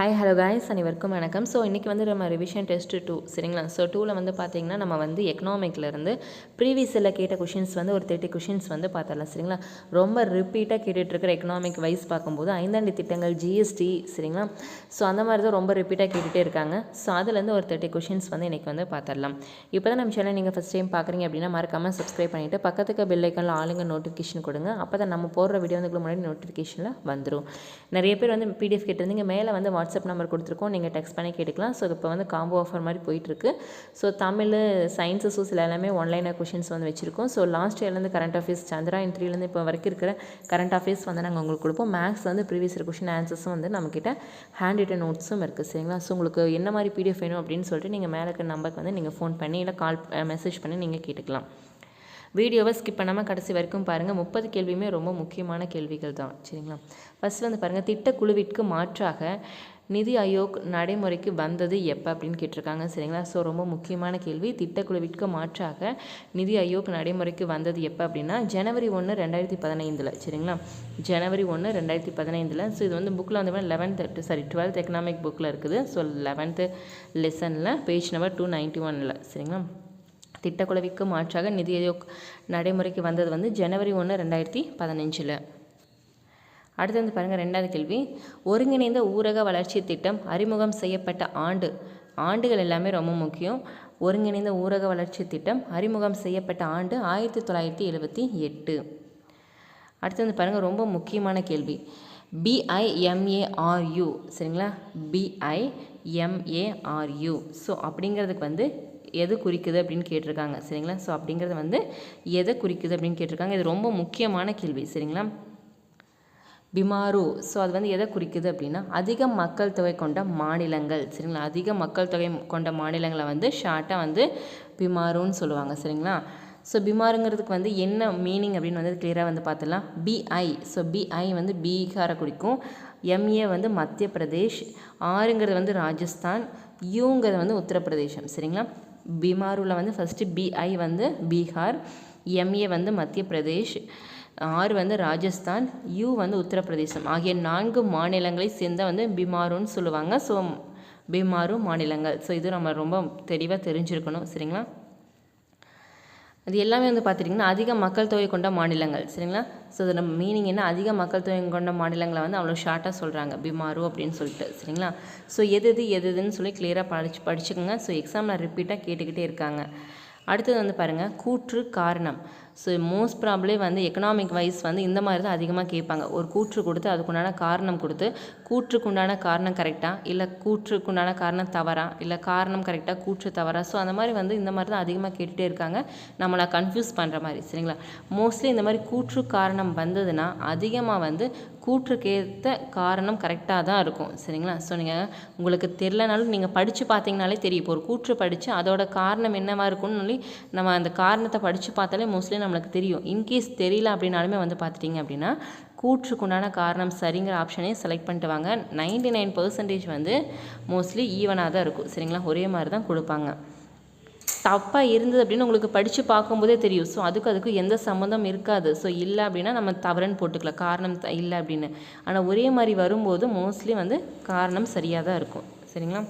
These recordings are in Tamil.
ஹாய் ஹலோ காய்ஸ் அனைவருக்கும் வணக்கம். ஸோ இன்றைக்கி வந்து நம்ம ரிவிஷன் டெஸ்ட் டூ சரிங்களா? ஸோ டூவில் வந்து பார்த்தீங்கன்னா நம்ம வந்து எக்கனாமிக்லேருந்து ப்ரீவியஸில் கேட்ட கொஷின்ஸ் வந்து ஒரு தேர்ட்டி கொஷின்ஸ் வந்து பார்த்துடலாம் சரிங்களா? ரொம்ப ரிப்பீட்டாக கேட்டுட்ருக்கிற எக்கனாமிக் வைஸ் பார்க்கும்போது ஐந்தாண்டு திட்டங்கள் ஜிஎஸ்டி சரிங்களா? ஸோ அந்த மாதிரி தான் ரொம்ப ரிப்பீட்டாக கேட்டுகிட்டே இருக்காங்க. ஸோ அதுலேருந்து ஒரு தேர்ட்டி கொஷின்ஸ் வந்து இன்றைக்கி வந்து பார்த்துடலாம் இப்போ தான் நம்ம சேனல் நீங்கள் ஃபஸ்ட் டைம் பார்க்குறீங்க அப்படின்னா மறக்காமல் சப்ஸ்கிரைப் பண்ணிவிட்டு பக்கத்துக்கு பெல் ஐக்கனில் ஆளுங்க நோட்டிஃபிகேஷன் கொடுங்க. அப்போ தான் நம்ம போடுற வீடியோ வந்து முன்னாடி நோட்டிஃபிகேஷனில் வந்துடும் நிறைய பேர் வந்து பிடிஎஃப் கேட்டிருந்தீங்க மேலே வந்து வாட்ஸ்அப் நம்பர் கொடுத்துருக்கோம். நீங்கள் டெக்ஸ்ட் பண்ணி கேட்டுக்கலாம். ஸோ இப்போ வந்து காம்போ ஆஃபர் மாதிரி போயிட்டுருக்கு. ஸோ தமிழ் சயின்ஸஸும் சில எல்லாமே ஒன்லைனாக கொஷின்ஸ் வந்து வச்சுருக்கோம். ஸோ லாஸ்ட் இயர்லேருந்து கரண்ட் அஃபேர்ஸ் சந்திராயன் த்ரீலேருந்து இப்போ வரைக்கும் இருக்கிற கரண்ட் அஃபேர்ஸ் வந்து நாங்கள் உங்களுக்கு கொடுப்போம். மேக்ஸ் வந்து ப்ரீவியஸ் கொஷின் ஆன்சர்ஸும் வந்து நம்மக்கிட்ட ஹேண்ட் ரிட்டன் நோட்ஸும் இருக்குது சரிங்களா? ஸோ உங்களுக்கு என்ன மாதிரி பிடிஎஃப் வேணும் அப்படின்னு சொல்லிட்டு நீங்கள் மேலே இருக்கிற நம்பருக்கு வந்து நீங்கள் ஃபோன் பண்ணி இல்லை கால் மெசேஜ் பண்ணி நீங்கள் கேட்டுக்கலாம். வீடியோவை ஸ்கிப் பண்ணாமல் கடைசி வரைக்கும் பாருங்கள் முப்பது கேள்வியுமே ரொம்ப முக்கியமான கேள்விகள் தான். சரிங்களா? ஃபஸ்ட் வந்து பாருங்கள் திட்டக்குழுவிற்கு மாற்றாக நிதி ஆயோக் நடைமுறைக்கு வந்தது எப்போ அப்படின்னு கேட்டிருக்காங்க சரிங்களா? ஸோ ரொம்ப முக்கியமான கேள்வி. திட்டக்குழுவிற்கு மாற்றாக நிதி ஆயோக் நடைமுறைக்கு வந்தது எப்போ அப்படின்னா ஜனவரி ஒன்று ரெண்டாயிரத்தி பதினைந்தில் சரிங்களா? ஜனவரி ஒன்று ரெண்டாயிரத்தி பதினைந்தில். ஸோ இது வந்து புக்கில் வந்து லெவன்த் சாரி டுவெல்த் எக்கனாமிக் புக்கில் இருக்குது. ஸோ லெவன்த்து லெசனில் பேஜ் நம்பர் டூ நைன்ட்டி ஒனில் சரிங்களா? திட்டக்குழுவிற்கு மாற்றாக நிதி ஆயோக் நடைமுறைக்கு வந்தது வந்து ஜனவரி ஒன்று ரெண்டாயிரத்தி பதினஞ்சில். அடுத்து வந்து பாருங்கள் ரெண்டாவது கேள்வி. ஒருங்கிணைந்த ஊரக வளர்ச்சி திட்டம் அறிமுகம் செய்யப்பட்ட ஆண்டு. ஆண்டுகள் எல்லாமே ரொம்ப முக்கியம். ஒருங்கிணைந்த ஊரக வளர்ச்சி திட்டம் அறிமுகம் செய்யப்பட்ட ஆண்டு ஆயிரத்தி தொள்ளாயிரத்தி எழுபத்தி எட்டு. அடுத்து வந்து பாருங்கள் ரொம்ப முக்கியமான கேள்வி. பிஐஎம்ஏஆர்யூ சரிங்களா? பிஐஎம்ஏஆர்யூ ஸோ அப்படிங்கிறதுக்கு வந்து எது குறிக்குது அப்படின்னு கேட்டிருக்காங்க. சரிங்களா? ஸோ அப்படிங்கிறது வந்து எதை குறிக்குது அப்படின்னு கேட்டிருக்காங்க. இது ரொம்ப முக்கியமான கேள்வி. சரிங்களா? பிமாரு. ஸோ அது வந்து எதை குறிக்குது அப்படின்னா அதிக மக்கள் தொகை கொண்ட மாநிலங்கள். சரிங்களா? அதிக மக்கள் தொகை கொண்ட மாநிலங்களை வந்து ஷார்ட்டாக வந்து பிமாருன்னு சொல்லுவாங்க. சரிங்களா? ஸோ பிமாருங்கிறதுக்கு வந்து என்ன மீனிங் அப்படின்னு வந்து கிளியராக வந்து பார்த்துலாம் பிஐ ஸோ பிஐ வந்து பீகாரை குறிக்கும். எம்ஏ வந்து மத்திய பிரதேஷ். ஆறுங்கிறது வந்து ராஜஸ்தான். யூங்கிறது வந்து உத்தரப்பிரதேசம். சரிங்களா? பிமாருவில் வந்து ஃபஸ்ட்டு பிஐ வந்து பீகார். எம்ஏ வந்து மத்திய பிரதேஷ். ஆறு வந்து ராஜஸ்தான் யூ வந்து உத்தரப்பிரதேசம். ஆகிய நான்கு மாநிலங்களை சேர்ந்த வந்து பிமாருன்னு சொல்லுவாங்க. ஸோ பிமாரு மாநிலங்கள். ஸோ இது நம்ம ரொம்ப தெளிவாக தெரிஞ்சிருக்கணும். சரிங்களா? அது எல்லாமே வந்து பார்த்துட்டிங்கன்னா அதிக மக்கள் தொகை கொண்ட மாநிலங்கள். சரிங்களா? ஸோ இதில் மீனிங் என்ன? அதிக மக்கள் தொகை கொண்ட மாநிலங்களை வந்து அவ்வளோ ஷார்ட்டாக சொல்கிறாங்க பிமாரு அப்படின்னு சொல்லிட்டு. சரிங்களா? ஸோ எது எது எது எதுன்னு சொல்லி கிளியராக படிச்சு படிச்சுக்கோங்க. ஸோ எக்ஸாமில் ரிப்பீட்டாக கேட்டுக்கிட்டே இருக்காங்க. அடுத்தது வந்து பாருங்கள் கூற்று காரணம். ஸோ மோஸ்ட் ப்ராப்ளே வந்து எக்கனாமிக் வைஸ் வந்து இந்த மாதிரி தான் அதிகமாக கேட்பாங்க. ஒரு கூற்று கொடுத்து அதுக்குண்டான காரணம் கொடுத்து கூற்றுக்குண்டான காரணம் கரெக்டாக இல்லை கூற்றுக்குண்டான காரணம் தவறா இல்லை காரணம் கரெக்டாக கூற்று தவறா. ஸோ அந்த மாதிரி வந்து இந்த மாதிரி தான் அதிகமாக கேட்டுகிட்டே இருக்காங்க. நம்மளை கன்ஃபியூஸ் பண்ணுற மாதிரி சரிங்களா? மோஸ்ட்லி இந்த மாதிரி கூற்று காரணம் வந்ததுன்னா அதிகமாக வந்து கூற்றுக்கேற்ற காரணம் கரெக்டாக தான் இருக்கும் சரிங்களா? ஸோ நீங்கள் உங்களுக்கு தெரிலனாலும் நீங்கள் படித்து பார்த்தீங்கனாலே தெரியும். இப்போ ஒரு கூற்று படித்து அதோட காரணம் என்னவாக இருக்கும்னு சொல்லி நம்ம அந்த காரணத்தை படித்து பார்த்தாலே மோஸ்ட்லி நம்மளுக்கு தெரியும். இன்கேஸ் தெரியல அப்படின்னாலுமே வந்து பார்த்துட்டிங்க அப்படின்னா கூற்றுக்குண்டான காரணம் சரிங்கிற ஆப்ஷனே செலக்ட் பண்ணிட்டு வாங்க. நைன்டி நைன் பர்சன்டேஜ் வந்து மோஸ்ட்லி ஈவனாக தான் இருக்கும். சரிங்களா? ஒரே மாதிரி தான் கொடுப்பாங்க. தப்பாக இருந்தது அப்படின்னு உங்களுக்கு படித்து பார்க்கும்போதே தெரியும். ஸோ அதுக்கு அதுக்கு எந்த சம்மந்தம் இருக்காது. ஸோ இல்லை அப்படின்னா நம்ம தவறுன்னு போட்டுக்கலாம். காரணம் இல்லை அப்படின்னு. ஆனால் ஒரே மாதிரி வரும்போது மோஸ்ட்லி வந்து காரணம் சரியாக தான் இருக்கும். சரிங்களா?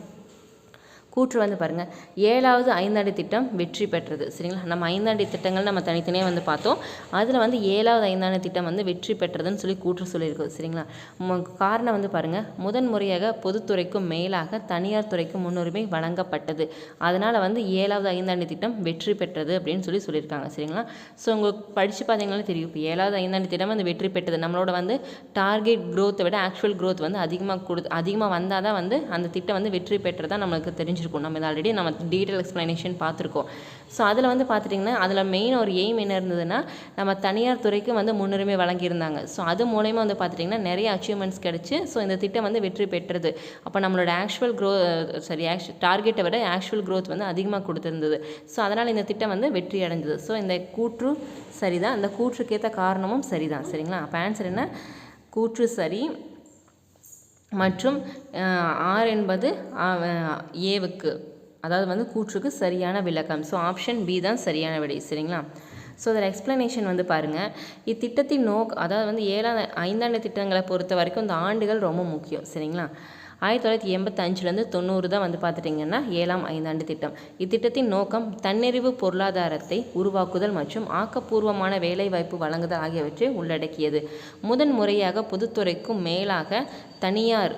கூற்று வந்து பாருங்கள் ஏழாவது ஐந்தாண்டு திட்டம் வெற்றி பெற்றது. சரிங்களா? நம்ம ஐந்தாண்டு திட்டங்கள் நம்ம தனித்தனியாக வந்து பார்த்தோம். அதில் வந்து ஏழாவது ஐந்தாண்டு திட்டம் வந்து வெற்றி பெற்றதுன்னு சொல்லி கூற்று சொல்லியிருக்கோம் சரிங்களா? காரணம் வந்து பாருங்கள் முதன் முறையாக பொதுத்துறைக்கும் மேலாக தனியார் துறைக்கு முன்னுரிமை வழங்கப்பட்டது. அதனால் வந்து ஏழாவது ஐந்தாண்டு திட்டம் வெற்றி பெற்றது அப்படின்னு சொல்லி சொல்லியிருக்காங்க. சரிங்களா? ஸோ உங்களுக்கு படித்து பார்த்தீங்கன்னா தெரியும். இப்போ ஏழாவது ஐந்தாண்டு திட்டம் வந்து வெற்றி பெற்றது. நம்மளோட வந்து டார்கெட் க்ரோத்தை விட ஆக்சுவல் க்ரோத் வந்து அதிகமாக கொடு அதிகமாக வந்தால் தான் வந்து அந்த திட்டம் வந்து வெற்றி பெற்றதாக நம்மளுக்கு தெரிஞ்சு தெரிஞ்சிருக்கும். நம்ம இது ஆல்ரெடி நம்ம டீட்டெயில் எக்ஸ்ப்ளனேஷன் பார்த்துருக்கோம். ஸோ அதில் வந்து பார்த்துட்டிங்கன்னா அதில் மெயின் ஒரு எய்ம் என்ன இருந்ததுன்னா நம்ம தனியார் துறைக்கு வந்து முன்னுரிமை வழங்கியிருந்தாங்க. ஸோ அது மூலயமா வந்து பார்த்துட்டிங்கன்னா நிறைய அச்சீவ்மெண்ட்ஸ் கிடச்சி ஸோ இந்த திட்டம் வந்து வெற்றி பெற்றது. அப்போ நம்மளோட ஆக்சுவல் க்ரோ சரி ஆக்ஷு டார்கெட்டை விட ஆக்சுவல் க்ரோத் வந்து அதிகமாக கொடுத்துருந்தது. ஸோ அதனால் இந்த திட்டம் வந்து வெற்றி அடைஞ்சது. ஸோ இந்த கூற்று சரிதான். இந்த கூற்றுக்கேற்ற காரணமும் சரிதான். சரிங்களா? அப்போ ஆன்சர் என்ன? கூற்று சரி மற்றும் ஆர் என்பது ஏவுக்கு. அதாவது வந்து கூற்றுக்கு சரியான விளக்கம். ஸோ ஆப்ஷன் பி தான் சரியான விடை சரிங்களா? ஸோ அதில் எக்ஸ்ப்ளனேஷன் வந்து பாருங்கள் இத்திட்டத்தின் நோக் அதாவது வந்து ஏழாம் ஐந்தாண்டு திட்டங்களை பொறுத்த வரைக்கும் இந்த ஆண்டுகள் ரொம்ப முக்கியம் சரிங்களா? ஆயிரத்தி தொள்ளாயிரத்தி எண்பத்தஞ்சுலேருந்து தொண்ணூறு தான் வந்து பார்த்துட்டிங்கன்னா ஏழாம் ஐந்தாண்டு திட்டம். இத்திட்டத்தின் நோக்கம் தன்னிறைவு பொருளாதாரத்தை உருவாக்குதல் மற்றும் ஆக்கப்பூர்வமான வேலைவாய்ப்பு வழங்குதல் ஆகியவற்றை உள்ளடக்கியது. முதன் முறையாக பொதுத்துறைக்கும் மேலாக தனியார்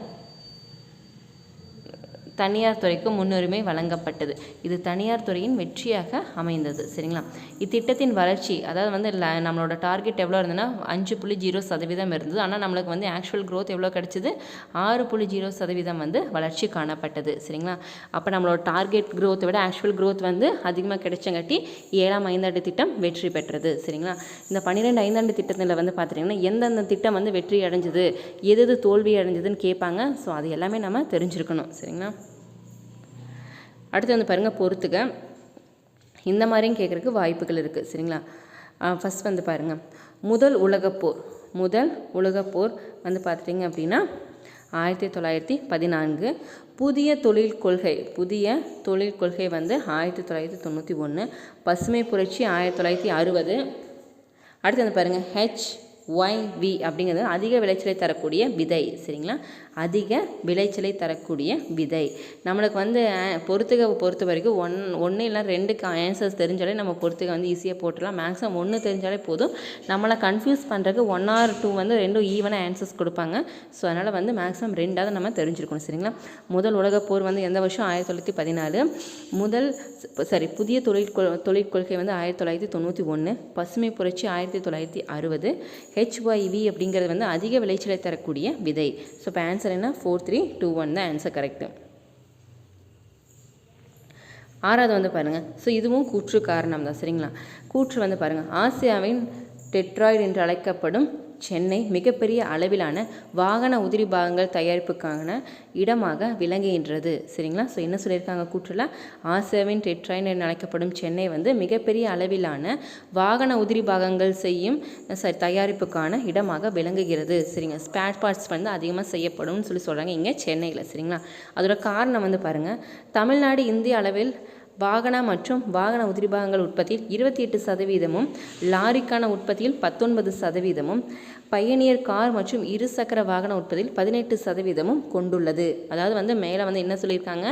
தனியார் துறைக்கு முன்னுரிமை வழங்கப்பட்டது. இது தனியார் துறையின் வெற்றியாக அமைந்தது. சரிங்களா? இத்திட்டத்தின் வளர்ச்சி அதாவது வந்து நம்மளோட டார்கெட் எவ்வளோ இருந்ததுன்னா அஞ்சு புள்ளி ஜீரோ சதவீதம் இருந்தது. ஆனால் நம்மளுக்கு வந்து ஆக்சுவல் க்ரோத் எவ்வளோ கிடச்சிது? ஆறு புள்ளி ஜீரோ சதவீதம் வந்து வளர்ச்சி காணப்பட்டது. சரிங்களா? அப்போ நம்மளோட டார்கெட் க்ரோத்தை விட ஆக்சுவல் க்ரோத் வந்து அதிகமாக கிடைச்சங்காட்டி ஏழாம் ஐந்தாண்டு திட்டம் வெற்றி பெற்றது. சரிங்களா? இந்த பன்னிரெண்டு ஐந்தாண்டு திட்டத்தில் வந்து பார்த்துட்டிங்கன்னா எந்தெந்த திட்டம் வந்து வெற்றி அடைஞ்சது? எது எது தோல்வி அடைஞ்சதுன்னு கேட்பாங்க. ஸோ அது எல்லாமே நம்ம தெரிஞ்சிருக்கணும். சரிங்களா? அடுத்து வந்து பாருங்கள் பொறுத்துக்க இந்த மாதிரியும் கேட்குறதுக்கு வாய்ப்புகள் இருக்குது சரிங்களா? ஃபஸ்ட் வந்து பாருங்கள் முதல் உலகப்போர் முதல் உலகப்போர் வந்து பார்த்துட்டிங்க அப்படின்னா ஆயிரத்தி தொள்ளாயிரத்தி பதினான்கு. புதிய தொழில் கொள்கை புதிய தொழில் கொள்கை வந்து ஆயிரத்தி தொள்ளாயிரத்தி தொண்ணூற்றி ஒன்று பசுமை புரட்சி ஆயிரத்தி தொள்ளாயிரத்தி அறுபது. அடுத்து வந்து பாருங்கள் ஹெச் ஒய்வி அப்படிங்கிறது அதிக விளைச்சலை தரக்கூடிய விதை சரிங்களா? அதிக விளைச்சலை தரக்கூடிய விதை. நம்மளுக்கு வந்து பொறுத்துக பொறுத்த வரைக்கும் ஒன் ஒன்று இல்லை ரெண்டுக்கு ஆன்சர்ஸ் தெரிஞ்சாலே நம்ம பொறுத்துக வந்து ஈஸியாக போட்டுடலாம். மேக்ஸிமம் ஒன்று தெரிஞ்சாலே போதும். நம்மளை கன்ஃபியூஸ் பண்ணுறதுக்கு ஒன் ஆர் டூ வந்து ரெண்டும் ஈவனாக ஆன்சர்ஸ் கொடுப்பாங்க. ஸோ அதனால் வந்து மேக்ஸிமம் ரெண்டாவது நம்ம தெரிஞ்சிருக்கணும் சரிங்களா? முதல் உலகப் போர் வந்து எந்த வருஷம்? ஆயிரத்தி தொள்ளாயிரத்தி பதினாலு. முதல் சாரி புதிய தொழிற்கொள் தொழிற்கொள்கை வந்து ஆயிரத்தி தொள்ளாயிரத்தி தொண்ணூற்றி ஒன்று பசுமை புரட்சி ஆயிரத்தி தொள்ளாயிரத்தி அறுபது. ஹெச்ஒய்வி அப்படிங்கிறது வந்து அதிக விளைச்சலை தரக்கூடிய விதை. ஸோ இப்போ ஆன்சர் என்ன? ஃபோர் த்ரீ டூ ஒன் தான் ஆன்சர் கரெக்டு ஆறாவது வந்து பாருங்கள் ஸோ இதுவும் கூற்று காரணம் தான் சரிங்களா? கூற்று வந்து பாருங்கள் ஆசியாவின் டெட்ராய்டு என்று அழைக்கப்படும் சென்னை மிகப்பெரிய அளவிலான வாகன உதிரி பாகங்கள் தயாரிப்புக்கான இடமாக விளங்குகின்றது. சரிங்களா? ஸோ என்ன சொல்லியிருக்காங்க? கூற்றுல ஆசியாவின் டெட்ராயின் என்று அழைக்கப்படும் சென்னை வந்து மிகப்பெரிய அளவிலான வாகன உதிரி பாகங்கள் செய்யும் சரி தயாரிப்புக்கான இடமாக விளங்குகிறது. சரிங்க. ஸ்பேர் பார்ட்ஸ் வந்து அதிகமாக செய்யப்படும்னு சொல்லி சொல்கிறாங்க இங்கே சென்னையில். சரிங்களா? அதோட காரணம் வந்து பாருங்கள் தமிழ்நாடு இந்திய அளவில் வாகன மற்றும் வாகன உதிரிபாகங்கள் உற்பத்தியில் இருபத்தி எட்டு சதவீதமும் லாரிக்கான உற்பத்தியில் பத்தொன்பது சதவீதமும் பயணியர் கார் மற்றும் இருசக்கர வாகன உற்பத்தியில் பதினெட்டு சதவீதமும் கொண்டுள்ளது. அதாவது வந்து மேலே வந்து என்ன சொல்லியிருக்காங்க?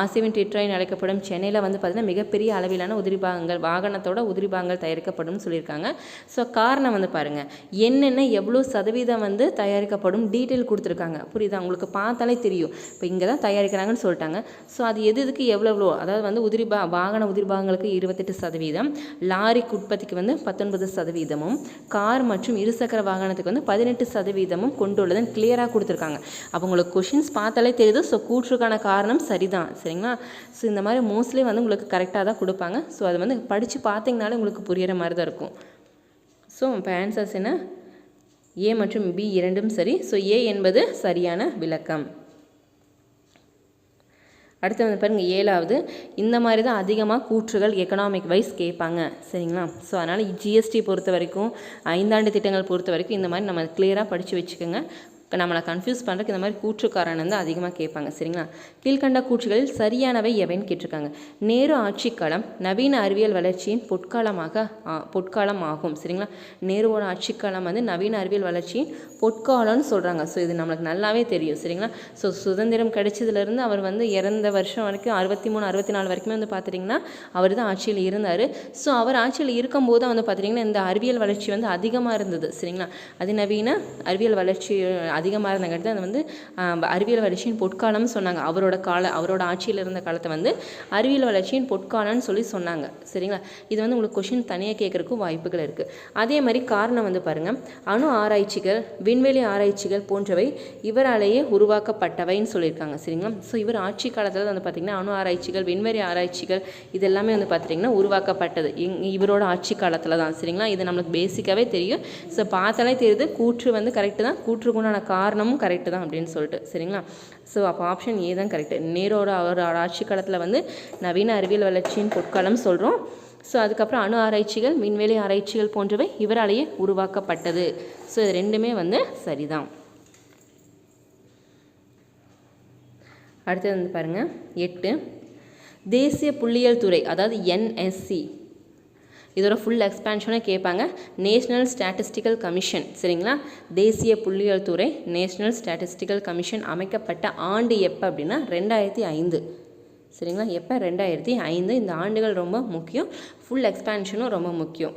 ஆசியவின் டிட்ராயின் அழைக்கப்படும் சென்னையில் வந்து பார்த்திங்கன்னா மிகப்பெரிய அளவிலான உதிரிபாகங்கள் வாகனத்தோட உதிரிபாகங்கள் தயாரிக்கப்படும் சொல்லியிருக்காங்க. ஸோ காரணம் வந்து பாருங்கள் என்னென்ன எவ்வளோ சதவீதம் வந்து தயாரிக்கப்படும் டீட்டெயில் கொடுத்துருக்காங்க. புரியுதா? உங்களுக்கு பார்த்தாலே தெரியும். இப்போ இங்கே தான் தயாரிக்கிறாங்கன்னு சொல்லிட்டாங்க. ஸோ அது எது எதுக்கு எவ்வளோ எவ்வளோ அதாவது வந்து உதிரிபா வாகன உதிரிபாகங்களுக்கு இருபத்தெட்டு சதவீதம் லாரிக்கு உற்பத்திக்கு வந்து பத்தொன்பது சதவீதமும் கார் மற்றும் இருசக்கர வருமானத்துக்கு வந்து பதினெட்டு சதவீதமும் கொண்டுள்ளதுன்னு கிளியராக கொடுத்துருக்காங்க. அப்போ உங்களுக்கு கொஷின்ஸ் பார்த்தாலே தெரியுது. ஸோ கூற்றுக்கான காரணம் சரிதான். சரிங்களா? ஸோ இந்த மாதிரி மோஸ்ட்லி வந்து உங்களுக்கு கரெக்டாக தான் கொடுப்பாங்க. ஸோ அதை வந்து படித்து பார்த்தீங்கனாலே உங்களுக்கு புரியிற மாதிரி தான் இருக்கும். ஸோ இப்போ ஆன்சர்ஸ் என்ன? ஏ மற்றும் பி இரண்டும் சரி. ஸோ ஏ என்பது சரியான விளக்கம். அடுத்து வந்து பாருங்கள் ஏழாவது. இந்த மாதிரி தான் அதிகமாக கூற்றுகள் எக்கனாமிக் வைஸ் கேட்பாங்க. சரிங்களா? ஸோ அதனால் ஜிஎஸ்டி பொறுத்த வரைக்கும் ஐந்தாண்டு திட்டங்கள் பொறுத்த வரைக்கும் இந்த மாதிரி நம்ம கிளியராக படித்து வச்சுக்கோங்க. நம்மளை கன்ஃபியூஸ் பண்ணுறதுக்கு இந்த மாதிரி கூற்றுக்காரன் வந்து அதிகமாக கேட்பாங்க சரிங்களா? கீழ்கண்ட கூற்றுகளில் சரியானவை எவைன்னு கேட்டிருக்காங்க. நேரு ஆட்சிக்காலம் நவீன அறிவியல் வளர்ச்சியின் பொற்காலமாக ஆ, பொற்காலம் ஆகும் சரிங்களா? நேருவோட ஆட்சிக்காலம் வந்து நவீன அறிவியல் வளர்ச்சியின் பொற்காலம்னு சொல்கிறாங்க ஸோ இது நம்மளுக்கு நல்லாவே தெரியும் சரிங்களா? ஸோ சுதந்திரம் கிடைச்சதுலேருந்து அவர் வந்து இறந்த வருஷம் வரைக்கும் அறுபத்தி மூணு அறுபத்தி நாலு வரைக்குமே வந்து பார்த்துட்டிங்கன்னா அவர் தான் ஆட்சியில் இருந்தார். ஸோ அவர் ஆட்சியில் இருக்கும்போது வந்து பார்த்துட்டிங்கன்னா இந்த அறிவியல் வளர்ச்சி வந்து அதிகமாக இருந்தது சரிங்களா? அதிநவீன அறிவியல் வளர்ச்சி அதிகமாக இருந்தங்காட்டி தான் அது வந்து அறிவியல் வளர்ச்சியின் பொற்காலம்னு சொன்னாங்க. அவரோட கால அவரோட ஆட்சியில் இருந்த காலத்தை வந்து அறிவியல் வளர்ச்சியின் பொற்காலம்னு சொல்லி சொன்னாங்க. சரிங்களா? இது வந்து உங்களுக்கு கொஷின் தனியாக கேட்குறக்கும் வாய்ப்புகள் இருக்குது அதே மாதிரி காரணம் வந்து பாருங்கள் அணு ஆராய்ச்சிகள் விண்வெளி ஆராய்ச்சிகள் போன்றவை இவராலேயே உருவாக்கப்பட்டவைன்னு சொல்லியிருக்காங்க. சரிங்களா? ஸோ இவர் ஆட்சி காலத்தில் வந்து பார்த்திங்கன்னா அணு ஆராய்ச்சிகள் விண்வெளி ஆராய்ச்சிகள் இது எல்லாமே வந்து பார்த்திங்கன்னா உருவாக்கப்பட்டது. இங் இவரோட ஆட்சி காலத்தில் தான். சரிங்களா? இது நம்மளுக்கு பேசிக்காகவே தெரியும். ஸோ பார்த்தாலே தெரியுது. கூற்று வந்து கரெக்டு தான். கூற்றுக்குண்டான காரணமும் கரெக்டு தான் அப்படின்னு சொல்லிட்டு சரிங்களா? ஸோ அப்போ ஆப்ஷன் ஏ தான் கரெக்டு நேரோட அவரோட ஆட்சி காலத்தில் வந்து நவீன அறிவியல் வளர்ச்சியின் பொற்காலம் சொல்கிறோம் ஸோ அதுக்கப்புறம் அணு ஆராய்ச்சிகள் விண்வெளி ஆராய்ச்சிகள் போன்றவை இவராலேயே உருவாக்கப்பட்டது. ஸோ இது ரெண்டுமே வந்து சரிதான். அடுத்தது வந்து பாருங்கள் எட்டு. தேசிய புள்ளியியல் துறை அதாவது என்எஸ்சி இதோட ஃபுல் எக்ஸ்பேன்ஷனும் கேட்பாங்க. நேஷ்னல் ஸ்டாட்டிஸ்டிக்கல் கமிஷன் சரிங்களா? தேசிய புள்ளியியல் துறை நேஷ்னல் ஸ்டாட்டிஸ்டிக்கல் கமிஷன் அமைக்கப்பட்ட ஆண்டு எப்போ அப்படின்னா ரெண்டாயிரத்தி ஐந்து. சரிங்களா? எப்போ? ரெண்டாயிரத்தி ஐந்து. இந்த ஆண்டுகள் ரொம்ப முக்கியம். ஃபுல் எக்ஸ்பேன்ஷனும் ரொம்ப முக்கியம்.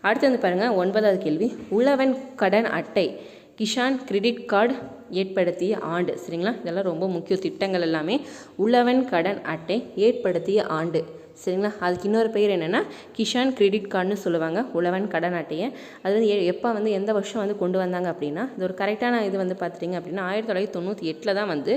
அடுத்து வந்து பாருங்கள் ஒன்பதாவது கேள்வி. உழவன் கடன் அட்டை கிஷான் கிரெடிட் கார்டு ஏற்படுத்திய ஆண்டு சரிங்களா? இதெல்லாம் ரொம்ப முக்கிய திட்டங்கள் எல்லாமே. உழவன் கடன் அட்டை ஏற்படுத்திய ஆண்டு. சரிங்களா? அதுக்கு இன்னொரு பெயர் என்னென்னா கிஷான் கிரெடிட் கார்டுன்னு சொல்லுவாங்க உழவன் கடன் அட்டையை அது வந்து எ- எப்போ வந்து எந்த வருஷம் வந்து கொண்டு வந்தாங்க அப்படின்னா இது ஒரு கரெக்டான இது வந்து பார்த்துட்டிங்க அப்படின்னா ஆயிரத்தி தொள்ளாயிரத்தி தொண்ணூற்றி எட்டில் தான் வந்து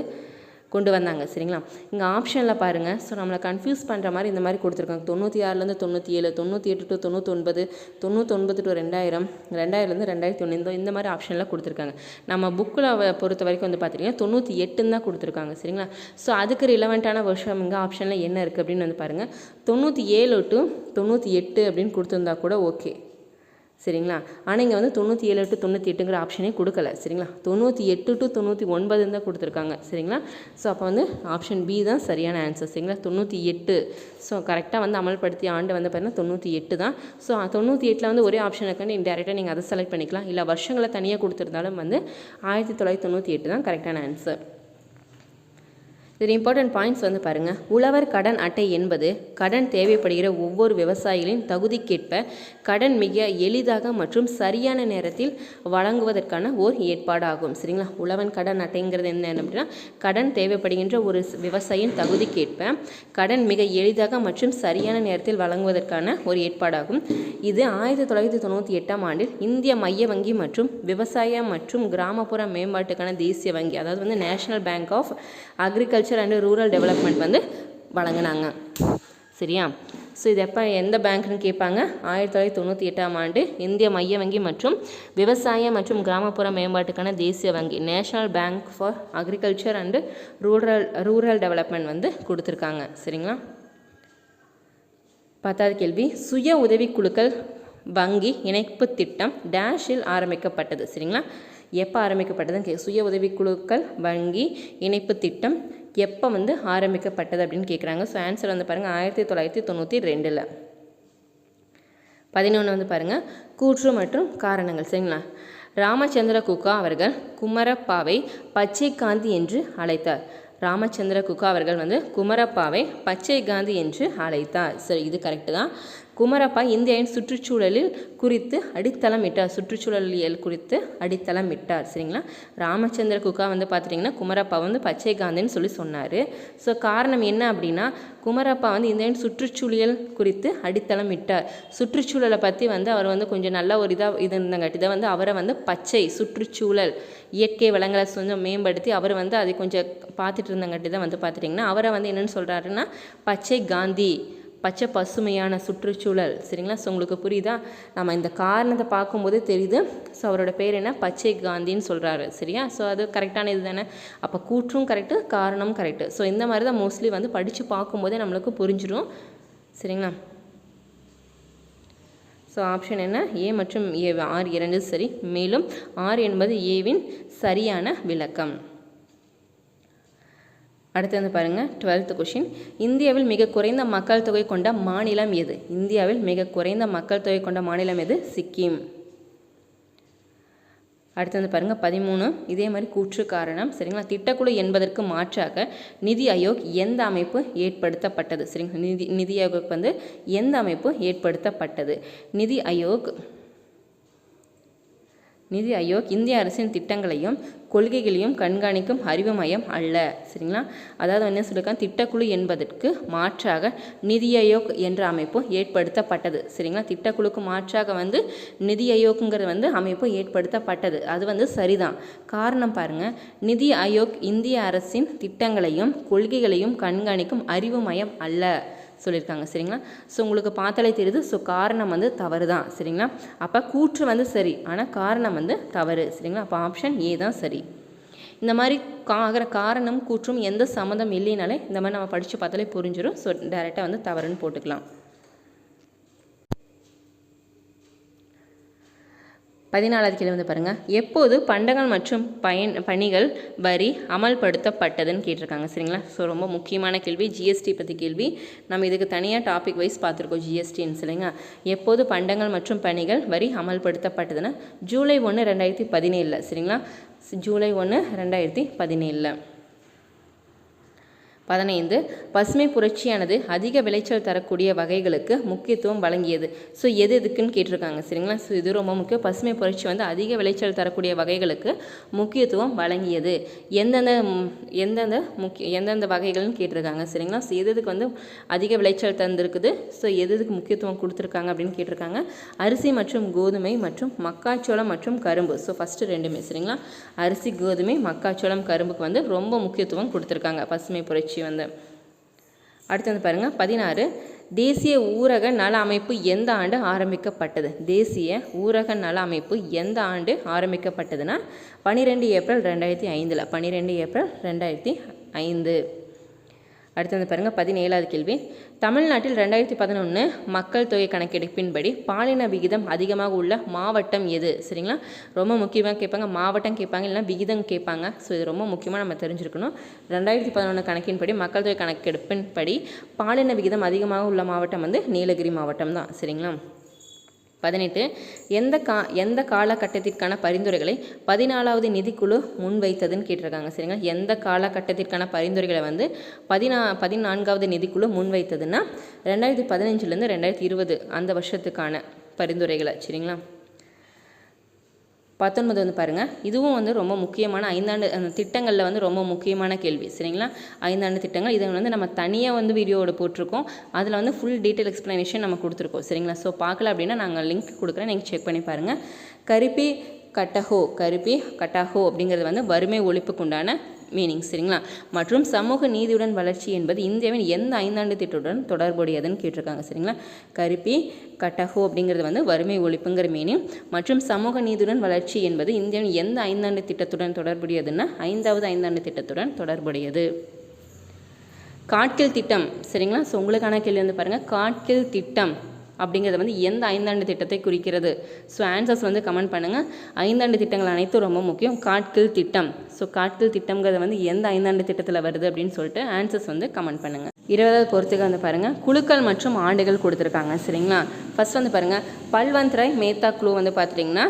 கொண்டு வந்தாங்க சரிங்களா? இங்கே ஆப்ஷனில் பாருங்கள் ஸோ நம்மளை கன்ஃபியூஸ் பண்ணுற மாதிரி இந்த மாதிரி கொடுத்துருக்காங்க. தொண்ணூற்றி ஆறுலேருந்து தொண்ணூற்றி ஏழு தொண்ணூற்றி எட்டு டு தொண்ணூத்தொன்பது தொண்ணூத்தொன்பது டு ரெண்டாயிரம் ரெண்டாயிரம்லேருந்து ரெண்டாயிரத்தி ஒன்று இந்த மாதிரி ஆப்ஷனில் கொடுத்துருக்காங்க. நம்ம புக்கில் பொறுத்த வரைக்கும் வந்து பார்த்தீங்கன்னா தொண்ணூற்றி எட்டுன்னு தான் கொடுத்துருக்காங்க சரிங்களா? ஸோ அதுக்கு ரிலவெண்ட்டான வருஷம் இங்கே ஆப்ஷனில் என்ன இருக்குது அப்படின்னு வந்து பாருங்கள் தொண்ணூற்றி ஏழு டு தொண்ணூற்றி எட்டு அப்படின்னு கொடுத்துருந்தா கூட ஓகே சரிங்களா? ஆனால் இங்கே வந்து தொண்ணூற்றி ஏழு டு தொண்ணூற்றி எட்டுங்கிற ஆப்ஷனே கொடுக்கல. சரிங்களா? தொண்ணூற்றி எட்டு டு தொண்ணூற்றி ஒன்பதுன்னு தான் கொடுத்துருக்காங்க. சரிங்களா? ஸோ அப்போ வந்து ஆப்ஷன் பி தான் சரியான ஆன்சர் சரிங்களா? தொண்ணூற்றி எட்டு ஸோ கரெக்டாக வந்து அமல்படுத்திய ஆண்டு வந்து பார்த்தீங்கன்னா தொண்ணூற்றி எட்டு தான். ஸோ தொண்ணூற்றி எட்டில் வந்து ஒரே ஆப்ஷன் இருக்குன்னு டேரெக்டாக நீங்கள் அதை செலக்ட் பண்ணிக்கலாம். இல்லை வருஷங்களை தனியாக கொடுத்துருந்தாலும் வந்து ஆயிரத்தி தொள்ளாயிரத்தி தொண்ணூற்றி எட்டு தான் கரெக்டான ஆன்சர் இதில் இம்பார்ட்டன்ட் பாயிண்ட்ஸ் வந்து பாருங்கள் உழவர் கடன் அட்டை என்பது கடன் தேவைப்படுகிற ஒவ்வொரு விவசாயிகளின் தகுதிக்கேற்ப கடன் மிக எளிதாக மற்றும் சரியான நேரத்தில் வழங்குவதற்கான ஓர் ஏற்பாடாகும். சரிங்களா? உழவன் கடன் அட்டைங்கிறது என்ன அப்படின்னா கடன் தேவைப்படுகின்ற ஒரு விவசாயின் விவசாயியின் தகுதிக்கேற்ப கடன் மிக எளிதாக மற்றும் சரியான நேரத்தில் வழங்குவதற்கான ஒரு ஏற்பாடாகும். இது ஆயிரத்தி தொள்ளாயிரத்தி தொண்ணூற்றி எட்டாம் ஆண்டில் இந்திய மைய வங்கி மற்றும் விவசாய மற்றும் கிராமப்புற மேம்பாட்டுக்கான தேசிய வங்கி அதாவது வந்து national bank of agriculture and rural development வந்து வழங்கினாங்க. சரியா? ஸோ இது எப்போ எந்த பேங்க்னு கேட்பாங்க ஆயிரத்தி தொள்ளாயிரத்தி தொண்ணூற்றி எட்டாம் ஆண்டு இந்திய மைய வங்கி மற்றும் விவசாய மற்றும் கிராமப்புற மேம்பாட்டுக்கான தேசிய வங்கி national bank for agriculture and rural rural development வந்து கொடுத்துருக்காங்க. சரிங்களா? பத்தாவது கேள்வி. சுய உதவிக்குழுக்கள் வங்கி இணைப்பு திட்டம் டேஷில் ஆரம்பிக்கப்பட்டது. சரிங்களா? எப்போ ஆரம்பிக்கப்பட்டதுன்னு கே சுய உதவிக்குழுக்கள் வங்கி இணைப்பு திட்டம் எப்போ வந்து ஆரம்பிக்கப்பட்டது அப்படின்னு கேட்குறாங்க ஸோ ஆன்சர் வந்து பாருங்கள் ஆயிரத்தி தொள்ளாயிரத்தி தொண்ணூற்றி ரெண்டில். பதினொன்று வந்து பாருங்கள் கூற்று மற்றும் காரணங்கள் சரிங்களா? ராமச்சந்திர குகா அவர்கள் குமரப்பாவை பச்சை காந்தி என்று அழைத்தார். ராமச்சந்திர குகா அவர்கள் வந்து குமரப்பாவை பச்சை காந்தி என்று அழைத்தார். சரி இது கரெக்டு தான். குமரப்பா இந்தியாவின் சுற்றுச்சூழலில் குறித்து அடித்தளம் இட்டார் சுற்றுச்சூழலியல் குறித்து அடித்தளம் இட்டார் சரிங்களா? ராமச்சந்திர குகா வந்து பார்த்துட்டிங்கன்னா குமரப்பா வந்து பச்சை காந்தின்னு சொல்லி சொன்னார். ஸோ காரணம் என்ன அப்படின்னா குமரப்பா வந்து இந்தியாவின் சுற்றுச்சூழல் குறித்து அடித்தளம் இட்டார் சுற்றுச்சூழலை பற்றி வந்து அவர் வந்து கொஞ்சம் நல்ல ஒரு இதாக இது இருந்தங்காட்டி தான் வந்து அவரை வந்து பச்சை சுற்றுச்சூழல் இயற்கை வளங்களை கொஞ்சம் மேம்படுத்தி அவர் வந்து அதை கொஞ்சம் பார்த்துட்டு இருந்தங்காட்டி தான் வந்து பார்த்துட்டிங்கன்னா அவரை வந்து என்னென்னு சொல்கிறாருன்னா பச்சை காந்தி. பச்சை பசுமையான சுற்றுச்சூழல். சரிங்களா? ஸோ உங்களுக்கு புரியுதா? நம்ம இந்த காரணத்தை பார்க்கும்போதே தெரியுது. ஸோ அவரோட பேர் என்ன? பச்சை காந்தின்னு சொல்கிறாரு சரியா? ஸோ அது கரெக்டான இது தானே? அப்போ கூற்றும் கரெக்டு காரணம் கரெக்டு ஸோ இந்த மாதிரி தான் மோஸ்ட்லி வந்து படித்து பார்க்கும்போதே நம்மளுக்கு புரிஞ்சிடும் சரிங்களா? ஸோ ஆப்ஷன் என்ன? ஏ மற்றும் ஏ ஆர் இரண்டு சரி. மேலும் ஆர் என்பது ஏவின் சரியான விளக்கம். அடுத்து வந்து பாருங்கள் டுவெல்த் கொஷின் இந்தியாவில் மிக குறைந்த மக்கள் தொகை கொண்ட மாநிலம் எது? இந்தியாவில் மிக குறைந்த மக்கள் தொகை கொண்ட மாநிலம் எது? சிக்கிம். அடுத்து வந்து பாருங்கள் பதிமூணு. இதே மாதிரி கூற்று காரணம். சரிங்களா? திட்டக்குழு என்பதற்கு மாற்றாக நிதி ஆயோக் எந்த அமைப்பு ஏற்படுத்தப்பட்டது? சரிங்களா? நிதி நிதி ஆயோக் வந்து எந்த அமைப்பு ஏற்படுத்தப்பட்டது? நிதி ஆயோக் நிதி ஆயோக் இந்திய அரசின் திட்டங்களையும் கொள்கைகளையும் கண்காணிக்கும் அறிவு மையம் அல்ல. சரிங்களா? அதாவது என்ன சொல்லியிருக்காங்க திட்டக்குழு என்பதற்கு மாற்றாக நிதி ஆயோக் என்ற அமைப்பு ஏற்படுத்தப்பட்டது. சரிங்களா? திட்டக்குழுக்கு மாற்றாக வந்து நிதி ஆயோக்குங்கிற வந்து அமைப்பு ஏற்படுத்தப்பட்டது. அது வந்து சரிதான். காரணம் பாருங்க. நிதி ஆயோக் இந்திய அரசின் திட்டங்களையும் கொள்கைகளையும் கண்காணிக்கும் அறிவு மையம் அல்ல. சொல்லியிருக்காங்க சரிங்களா? ஸோ உங்களுக்கு பார்த்தாலே தெரியுது. ஸோ காரணம் வந்து தவறு தான் சரிங்களா? அப்போ கூற்று வந்து சரி ஆனால் காரணம் வந்து தவறு சரிங்களா? அப்போ ஆப்ஷன் ஏ தான் சரி. இந்த மாதிரி காகிற காரணம் கூற்றும் எந்த சம்மந்தம் இல்லைனாலே இந்த மாதிரி நம்ம படித்து பார்த்தாலே புரிஞ்சிடும் ஸோ டைரெக்டாக வந்து தவறுன்னு போட்டுக்கலாம். பதினாலாவது கேள்வி வந்து பாருங்கள் எப்போது பண்டங்கள் மற்றும் பயன் பணிகள் வரி அமல்படுத்தப்பட்டதுன்னு கேட்டிருக்காங்க. சரிங்களா? ஸோ ரொம்ப முக்கியமான கேள்வி. ஜிஎஸ்டி பற்றி கேள்வி. நம்ம இதுக்கு தனியாக டாபிக் வைஸ் பார்த்துருக்கோம் ஜிஎஸ்டின்னு சரிங்க எப்போது பண்டங்கள் மற்றும் பணிகள் வரி அமல்படுத்தப்பட்டதுன்னா ஜூலை ஒன்று ரெண்டாயிரத்தி பதினேழில். சரிங்களா? ஜூலை ஒன்று ரெண்டாயிரத்தி பதினேழில். பதினைந்து. பசுமை புரட்சியானது அதிக விளைச்சல் தரக்கூடிய வகைகளுக்கு முக்கியத்துவம் வழங்கியது. ஸோ எது எதுக்குன்னு கேட்டிருக்காங்க சரிங்களா? ஸோ இது ரொம்ப முக்கியம். பசுமை புரட்சி வந்து அதிக விளைச்சல் தரக்கூடிய வகைகளுக்கு முக்கியத்துவம் வழங்கியது. எந்தெந்த எந்தெந்த முக்கிய எந்தெந்த வகைகள்னு கேட்டிருக்காங்க சரிங்களா? ஸோ எது எதுக்கு வந்து அதிக விளைச்சல் தந்திருக்குது? ஸோ எது எதுக்கு முக்கியத்துவம் கொடுத்துருக்காங்க அப்படின்னு கேட்டிருக்காங்க. அரிசி மற்றும் கோதுமை மற்றும் மக்காச்சோளம் மற்றும் கரும்பு. ஸோ ஃபஸ்ட்டு ரெண்டுமே சரிங்களா? அரிசி கோதுமை மக்காச்சோளம் கரும்புக்கு வந்து ரொம்ப முக்கியத்துவம் கொடுத்துருக்காங்க பசுமை புரட்சி வந்து. அடுத்து வந்து பாருங்கள் பதினாறு. தேசிய ஊரக நல அமைப்பு எந்த ஆண்டு ஆரம்பிக்கப்பட்டது? தேசிய ஊரக நல அமைப்பு எந்த ஆண்டு ஆரம்பிக்கப்பட்டதுன்னா பன்னிரெண்டு ஏப்ரல் ரெண்டாயிரத்தி ஐந்தில். பன்னிரெண்டு ஏப்ரல் ரெண்டாயிரத்தி ஐந்து. அடுத்து வந்து பாருங்கள் பதினேழாவது கேள்வி. தமிழ்நாட்டில் ரெண்டாயிரத்தி பதினொன்று மக்கள் தொகை கணக்கெடுப்பின்படி பாலின விகிதம் அதிகமாக உள்ள மாவட்டம் எது? சரிங்களா? ரொம்ப முக்கியமாக கேட்பாங்க மாவட்டம் கேட்பாங்க இல்லைனா விகிதம் கேட்பாங்க. ஸோ இது ரொம்ப முக்கியமாக நம்ம தெரிஞ்சிருக்கணும். ரெண்டாயிரத்தி பதினொன்று கணக்கின்படி மக்கள் தொகை கணக்கெடுப்பின்படி பாலின விகிதம் அதிகமாக உள்ள மாவட்டம் வந்து நீலகிரி மாவட்டம் தான். சரிங்களா? பதினெட்டு. எந்த கா எந்த காலகட்டத்திற்கான பரிந்துரைகளை பதினாலாவது நிதிக்குழு முன்வைத்ததுன்னு கேட்டிருக்காங்க சரிங்களா? எந்த காலகட்டத்திற்கான பரிந்துரைகளை வந்து பதினா பதினான்காவது நிதிக்குழு முன்வைத்ததுன்னா ரெண்டாயிரத்தி பதினஞ்சுலேருந்து ரெண்டாயிரத்தி இருபது அந்த வருஷத்துக்கான பரிந்துரைகளை சரிங்களா? பத்தொன்பது வந்து பாருங்கள் இதுவும் வந்து ரொம்ப முக்கியமான ஐந்தாண்டு அந்த திட்டங்களில் வந்து ரொம்ப முக்கியமான கேள்வி. சரிங்களா? ஐந்தாண்டு திட்டங்கள். இதை வந்து நம்ம தனியாக வந்து வீடியோவோட போட்டிருக்கோம். அதில் வந்து ஃபுல் டீட்டெயில் எக்ஸ்ப்ளனேஷன் நம்ம கொடுத்துருக்கோம். சரிங்களா? ஸோ பார்க்கல அப்படின்னா நாங்கள் லிங்க் கொடுக்குறேன். நீங்கள் செக் பண்ணி பாருங்கள் கருப்பி கட்டஹோ கருப்பி கட்டஹோ அப்படிங்கிறது வந்து வறுமை ஒழிப்புக்கு உண்டான மீனிங் சரிங்களா? மற்றும் சமூக நீதியுடன் வளர்ச்சி என்பது இந்தியாவின் எந்த ஐந்தாண்டு திட்டத்துடன் தொடர்புடையதுன்னு கேட்டிருக்காங்க சரிங்களா? கருப்பி கட்டஹோ அப்படிங்கிறது வந்து வறுமை ஒழிப்புங்கிற மீனிங் மற்றும் சமூக நீதியுடன் வளர்ச்சி என்பது இந்தியாவின் எந்த ஐந்தாண்டு திட்டத்துடன் தொடர்புடையதுன்னா ஐந்தாவது ஐந்தாண்டு திட்டத்துடன் தொடர்புடையது. காட்கில் திட்டம் சரிங்களா? ஸோ உங்களுக்கான கேள்வி வந்து பாருங்கள் காட்கில் திட்டம். அப்படிங்கிறது வந்து எந்த ஐந்தாண்டு திட்டத்தை குறிக்கிறது? ஸோ ஆன்சர்ஸ் வந்து கமெண்ட் பண்ணுங்கள் ஐந்தாண்டு திட்டங்கள் அனைத்தும் ரொம்ப முக்கியம். காட்கில் திட்டம். ஸோ காட்கில் திட்டங்கிறது வந்து எந்த ஐந்தாண்டு திட்டத்தில் வருது அப்படின்னு சொல்லிட்டு ஆன்சர்ஸ் வந்து கமெண்ட் பண்ணுங்கள் இருபதாவது பொறுத்துக்கு வந்து பாருங்கள் குழுக்கள் மற்றும் ஆண்டுகள் கொடுத்துருக்காங்க. சரிங்களா? ஃபர்ஸ்ட் வந்து பாருங்கள் பல்வந்த் ராய் மேத்தா குழு வந்து பார்த்துட்டிங்கன்னா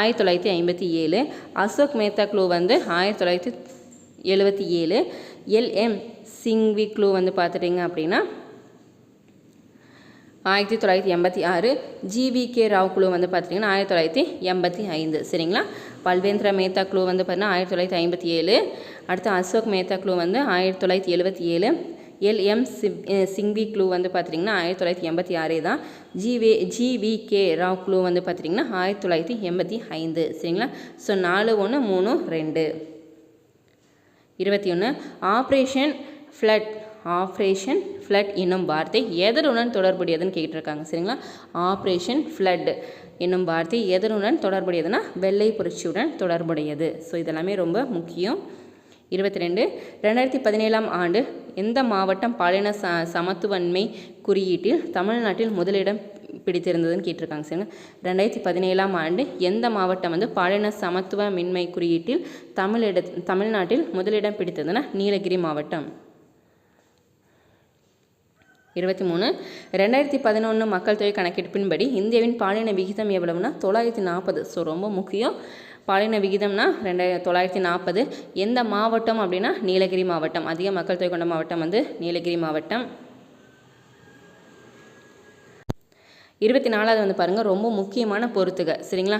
ஆயிரத்தி தொள்ளாயிரத்தி ஐம்பத்தி ஏழு. அசோக் மேத்தா குழு வந்து ஆயிரத்தி தொள்ளாயிரத்தி எழுபத்தி ஏழு. எல்எம் சிங்வி குழு வந்து பார்த்துட்டிங்க அப்படின்னா ஆயிரத்தி தொள்ளாயிரத்தி எண்பத்தி ஆறு ஜிவிகே ராவ் குழு வந்து பார்த்திங்கன்னா ஆயிரத்தி தொள்ளாயிரத்தி எண்பத்தி ஐந்து சரிங்களா? பல்வேந்திர மேத்தா குழு வந்து பார்த்தீங்கன்னா ஆயிரத்தி தொள்ளாயிரத்தி ஐம்பத்தி ஏழு அடுத்து அசோக் மேத்தா குழு வந்து ஆயிரத்தி தொள்ளாயிரத்தி எழுபத்தி ஏழு எல். எம். சிங்வி குழு வந்து பார்த்திங்கன்னா ஆயிரத்தி தொள்ளாயிரத்தி எண்பத்தி ஆறே தான். ஜிவே ஜிவிகே ராவ் குழு வந்து பார்த்திங்கன்னா ஆயிரத்தி தொள்ளாயிரத்தி எண்பத்தி ஐந்து சரிங்களா? ஸோ நாலு ஒன்று மூணு ரெண்டு. இருபத்தி ஒன்று ஆப்ரேஷன் ஃப்ளட் ஆப்ரேஷன் ஃப்ளட் என்னும் வார்த்தை எதனுடன் தொடர்புடையதுன்னு கேட்டிருக்காங்க சரிங்களா? ஆப்ரேஷன் ஃப்ளட் என்னும் வார்த்தை எதனுடன் தொடர்புடையதுன்னா வெள்ளை புரட்சியுடன் தொடர்புடையது. ஸோ இதெல்லாமே ரொம்ப முக்கியம். இருபத்தி ரெண்டு ரெண்டாயிரத்தி பதினேழாம் ஆண்டு எந்த மாவட்டம் பாலின ச சமத்துவன்மை குறியீட்டில் தமிழ்நாட்டில் முதலிடம் பிடித்திருந்ததுன்னு கேட்டிருக்காங்க சரிங்க ரெண்டாயிரத்தி பதினேழாம் ஆண்டு எந்த மாவட்டம் வந்து பாலின சமத்துவமின்மை குறியீட்டில் தமிழிட தமிழ்நாட்டில் முதலிடம் பிடித்ததுன்னா நீலகிரி மாவட்டம். இருபத்தி மூணு. ரெண்டாயிரத்தி பதினொன்று மக்கள் தொகை கணக்கெடுப்பின்படி இந்தியாவின் பாலின விகிதம் எவ்வளவுனா தொள்ளாயிரத்தி நாற்பது. ஸோ ரொம்ப முக்கியம். பாலின விகிதம்னா ரெண்டாயிர தொள்ளாயிரத்தி நாற்பது. எந்த மாவட்டம் அப்படின்னா நீலகிரி மாவட்டம். அதிக மக்கள் தொகை கொண்ட மாவட்டம் வந்து நீலகிரி மாவட்டம். இருபத்தி நாலாவது வந்து பாருங்கள் ரொம்ப முக்கியமான பொறுத்துக. சரிங்களா?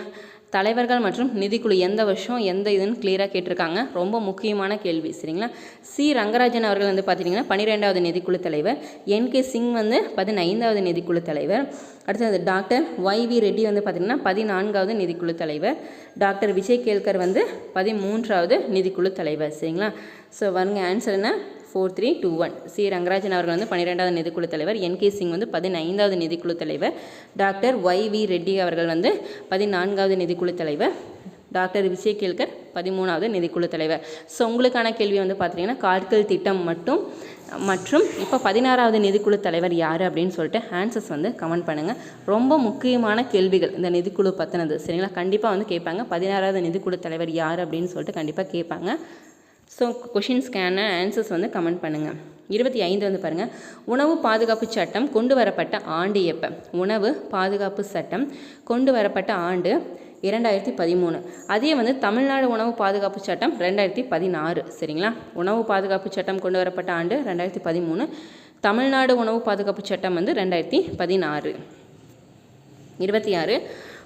தலைவர்கள் மற்றும் நிதிக்குழு எந்த வருஷம் எந்த இதுன்னு கிளியராக கேட்டிருக்காங்க. ரொம்ப முக்கியமான கேள்வி சரிங்களா? சி. ரங்கராஜன் அவர்கள் வந்து பார்த்தீங்கன்னா பன்னிரெண்டாவது நிதிக்குழு தலைவர். என். கே. சிங் வந்து பதினைந்தாவது நிதிக்குழு தலைவர். அடுத்தது டாக்டர் ஒய். வி. ரெட்டி வந்து பார்த்திங்கன்னா பதினான்காவது நிதிக்குழு தலைவர். டாக்டர் விஜய் கேல்கர் வந்து பதிமூன்றாவது நிதிக்குழு தலைவர் சரிங்களா? ஸோ வருங்க ஆன்சர் என்ன? Four three two one C. Rangarajan அவர்கள் வந்து பன்னிரெண்டாவது நிதிக்குழு தலைவர். என். கே. சிங் வந்து பதினைந்தாவது நிதிக்குழு தலைவர். Doctor Y. வி. ரெட்டி அவர்கள் வந்து பதினான்காவது நிதிக்குழு தலைவர். டாக்டர் விஜய் கேல்கர் பதிமூணாவது நிதிக்குழு தலைவர். ஸோ உங்களுக்கான கேள்வி வந்து பார்த்தீங்கன்னா காட்கள் திட்டம் மட்டும் மற்றும் இப்போ பதினாறாவது நிதிக்குழு தலைவர் யார் அப்படின்னு சொல்லிட்டு ஆன்சர்ஸ் வந்து கமெண்ட் பண்ணுங்கள் ரொம்ப முக்கியமான கேள்விகள் இந்த நிதிக்குழு பற்றினது சரிங்களா? கண்டிப்பாக வந்து கேட்பாங்க. பதினாறாவது நிதிக்குழு தலைவர் யார் அப்படின்னு சொல்லிட்டு கண்டிப்பாக கேட்பாங்க. ஸோ கொஷின்ஸ்க்கான ஆன்சர்ஸ் வந்து கமெண்ட் பண்ணுங்கள் இருபத்தி ஐந்து வந்து பாருங்கள் உணவு பாதுகாப்பு சட்டம் கொண்டு வரப்பட்ட ஆண்டு எப்போ? உணவு பாதுகாப்பு சட்டம் கொண்டு வரப்பட்ட ஆண்டு இரண்டாயிரத்தி பதிமூணு. அதே வந்து தமிழ்நாடு உணவு பாதுகாப்பு சட்டம் ரெண்டாயிரத்தி பதினாறு. சரிங்களா? உணவு பாதுகாப்பு சட்டம் கொண்டு வரப்பட்ட ஆண்டு ரெண்டாயிரத்தி பதிமூணு. தமிழ்நாடு உணவு பாதுகாப்பு சட்டம் வந்து ரெண்டாயிரத்தி பதினாறு. இருபத்தி ஆறு.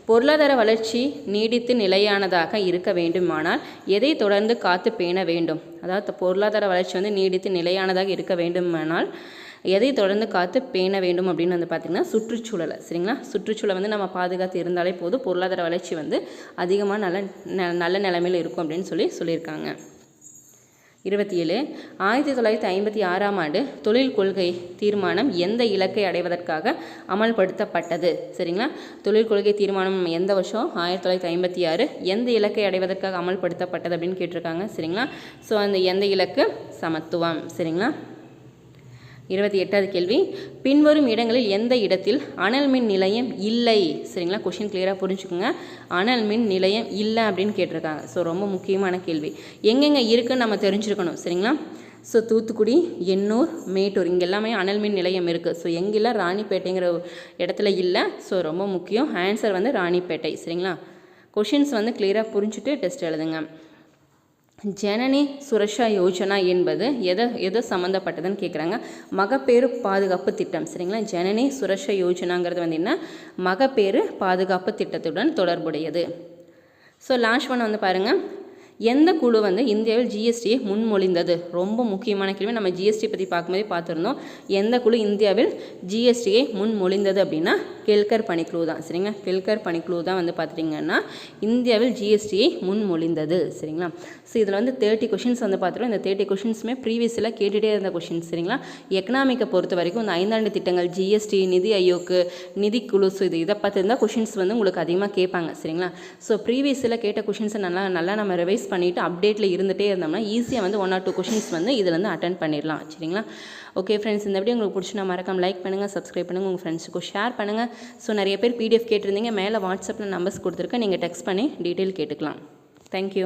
பொருளாதார வளர்ச்சி நீடித்து நிலையானதாக இருக்க வேண்டுமானால் எதை தொடர்ந்து காத்து பேண வேண்டும்? அதாவது பொருளாதார வளர்ச்சி வந்து நீடித்து நிலையானதாக இருக்க வேண்டுமானால் எதை தொடர்ந்து காத்து பேண வேண்டும் அப்படின்னு வந்து பார்த்திங்கன்னா சுற்றுச்சூழலை. சரிங்களா? சுற்றுச்சூழலை வந்து நம்ம பாதுகாத்து இருந்தாலே போதும். பொருளாதார வளர்ச்சி வந்து அதிகமாக நல்ல ந- நல்ல நிலைமையில் இருக்கும் அப்படின்னு சொல்லி சொல்லியிருக்காங்க. இருபத்தி ஏழு. ஆயிரத்தி தொள்ளாயிரத்தி ஐம்பத்தி ஆறாம் ஆண்டு தொழில் கொள்கை தீர்மானம் எந்த இலக்கை அடைவதற்காக அமல்படுத்தப்பட்டது? சரிங்களா? தொழில் கொள்கை தீர்மானம் எந்த வருஷம்? ஆயிரத்தி தொள்ளாயிரத்தி ஐம்பத்தி ஆறு. எந்த இலக்கை அடைவதற்காக அமல்படுத்தப்பட்டது அப்படின்னு கேட்டிருக்காங்க. சரிங்களா? ஸோ அந்த எந்த இலக்கு? சமத்துவம். சரிங்களா? இருபத்தி எட்டாவது கேள்வி. பின்வரும் இடங்களில் எந்த இடத்தில் அனல் மின் நிலையம் இல்லை? சரிங்களா? கொஷின் கிளியராக புரிஞ்சுக்கோங்க. அனல் மின் நிலையம் இல்லை அப்படின்னு கேட்டிருக்காங்க. ஸோ ரொம்ப முக்கியமான கேள்வி. எங்கெங்கே இருக்குன்னு நம்ம தெரிஞ்சிருக்கணும். சரிங்களா? ஸோ தூத்துக்குடி எண்ணூர் மேட்டூர் இங்கே எல்லாமே அனல் மின் நிலையம் இருக்குது ஸோ எங்கெல்லாம் ராணிப்பேட்டைங்கிற இடத்துல இல்லை. ஸோ ரொம்ப முக்கியம். ஆன்சர் வந்து ராணிப்பேட்டை. சரிங்களா? கொஷின்ஸ் வந்து கிளியராக புரிஞ்சுட்டு டெஸ்ட் எழுதுங்க. ஜனனி சுரக்ஷா யோஜனா என்பது எதை எதை சம்மந்தப்பட்டதுன்னு கேட்குறாங்க மகப்பேறு பாதுகாப்பு திட்டம் சரிங்களா? ஜனனி சுரக்ஷா யோஜனாங்கிறது வந்து என்ன? மகப்பேறு பாதுகாப்பு திட்டத்துடன் தொடர்புடையது. ஸோ லாஸ்ட் ஒன் வந்து பாருங்கள் எந்த குழு வந்து இந்தியாவில் ஜிஎஸ்டியை முன்மொழிந்தது? ரொம்ப முக்கியமான கேள்வி. நம்ம ஜிஎஸ்டி பற்றி பார்க்கும்போதே பார்த்துருந்தோம். எந்த குழு இந்தியாவில் ஜிஎஸ்டியை முன்மொழிந்தது அப்படின்னா கெல்கர் பணிக்குழு தான். சரிங்களா? கெல்கர் பணிக்குழு தான் வந்து பார்த்துட்டிங்கன்னா இந்தியாவில் ஜிஎஸ்டியை முன்மொழிந்தது. சரிங்களா? ஸோ இதில் வந்து தேர்ட்டி கொஷின்ஸ் வந்து பார்த்துருவோம் இந்த தேர்ட்டி கொஷின்ஸுமே ப்ரீவியஸில் கேட்டுகிட்டே இருந்த கொஷின்ஸ் சரிங்களா? எக்கனாமிக்கை பொறுத்த வரைக்கும் இந்த ஐந்தாண்டு திட்டங்கள் ஜிஎஸ்டி நிதி ஆயோக்கு நிதிக்குழு ஸோ இது இதை பார்த்து இருந்தால் கொஷின்ஸ் வந்து உங்களுக்கு அதிகமாக கேட்பாங்க. சரிங்களா? ஸோ ப்ரீவியஸில் கேட்ட கொஷின்ஸை நல்லா நல்லா நம்ம ரிவைஸ் பண்ணிவிட்டு அப்டேட்டில் இருந்துகிட்டே இருந்தோம்னா ஈஸியாக வந்து ஒன் ஆர் டூ கொஷின்ஸ் வந்து இதில் வந்து அட்டன் பண்ணிடலாம். சரிங்களா? ஓகே ஃப்ரெண்ட்ஸ் இந்த வீடியோ உங்களுக்கு பிடிச்சினா மறக்காம லைக் பண்ணுங்கள் சப்ஸ்கிரைப் பண்ணுங்கள் உங்கள் ஃப்ரெண்ட்ஸுக்கும் ஷேர் பண்ணுங்கள் ஸோ நிறைய பேர் பிடிஎஃப் கேட்டிருந்தீங்க மேலே வாட்ஸ்அப்பில் நம்பர்ஸ் கொடுத்துருக்கேன் நீங்கள் டெக்ஸ்ட் பண்ணி டீட்டெயில் கேட்டுக்கலாம். தேங்க்யூ